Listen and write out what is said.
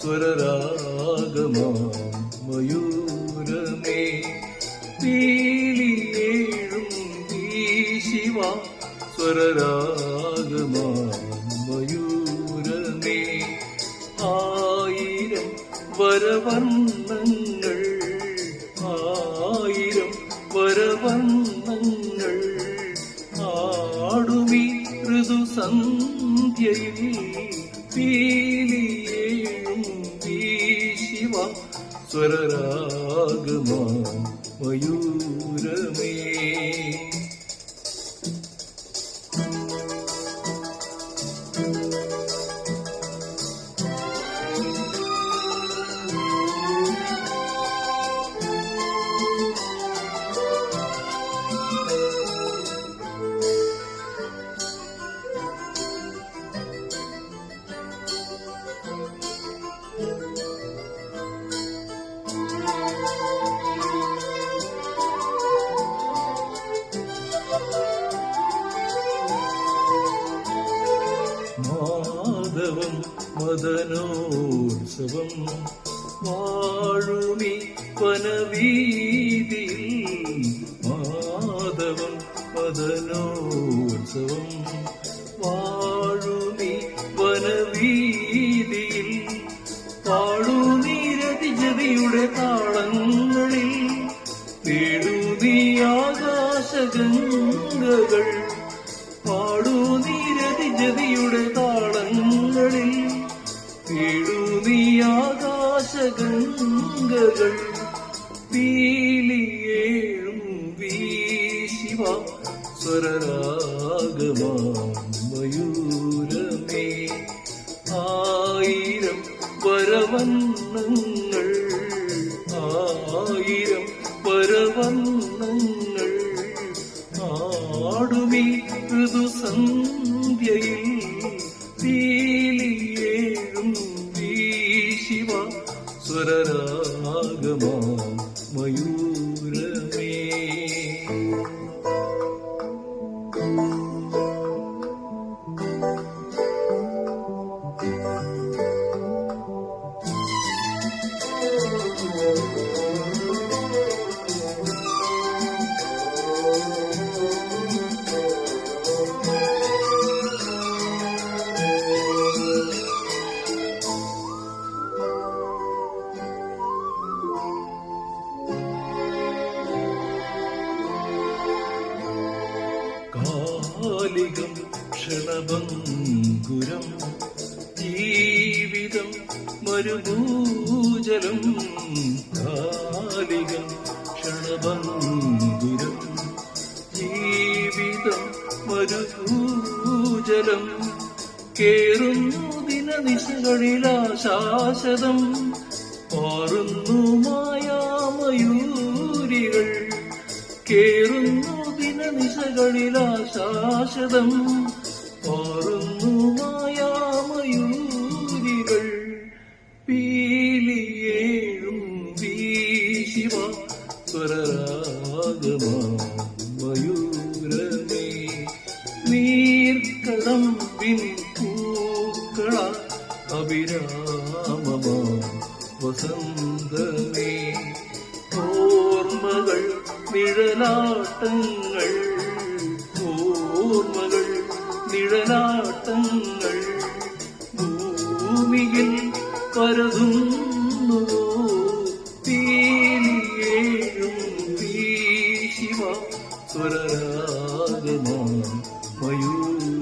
സ്വരരാഗമാ മയൂരമേ പീലിയേഴും ശിവ സ്വരരാഗമാ മയൂരമേ ആയിരം വരവർണ്ണങ്ങൾ ആയിരം വരവർണ്ണങ്ങൾ ആടുമി ഋതു സന്ധ്യയിൽ സീലിയെയും വീശിവ സ്വരരാഗമാ മയൂരമേ. മാധവം മദനോത്സവം. വാഴുമി വനവീതിയിൽ മാധവം മദനോത്സവം. വാഴുമി വനവീതിയിൽ പാടുനീരതിജതിയുടെ താളങ്ങളിൽ തേടുനീ ആകാശഗംഗകൾ പാടുനീരതിജതിയുടെ താളങ്ങളിൽ. തേടുനീ ആകാശഗംഗകൾ. പീലിയേഴും വീശിവ സ്വരരാഗമാം. കാലികം ക്ഷണഭംഗുരം ജീവിതം മരുഭൂജലം കാലികം ക്ഷണഭംഗുരം ജീവിതം മരുഭൂജലം കേറുന്നു ദിനനിശകളിലാശാശതം. പാറുന്നു മായാമയൂരികൾ കേറുന്നു ദിനനിശകളിലാശാശതം പാറുന്നു മായാമയൂരികൾ. പീലിയേഴും വീശിവ സ്വരരാഗമാ മയൂരമേ നീർക്കടമ്പിൻ പൂക്കള അഭിരാമമാ വസന്തമേ. നിഴലാട്ടങ്ങൾ ഓർമ്മകൾ നിഴലാട്ടങ്ങൾ ഭൂമിയിൽ പരതുന്നുവോ? തീലിയേഴും വീശിവ സ്വരരാഗമോ മയൂർ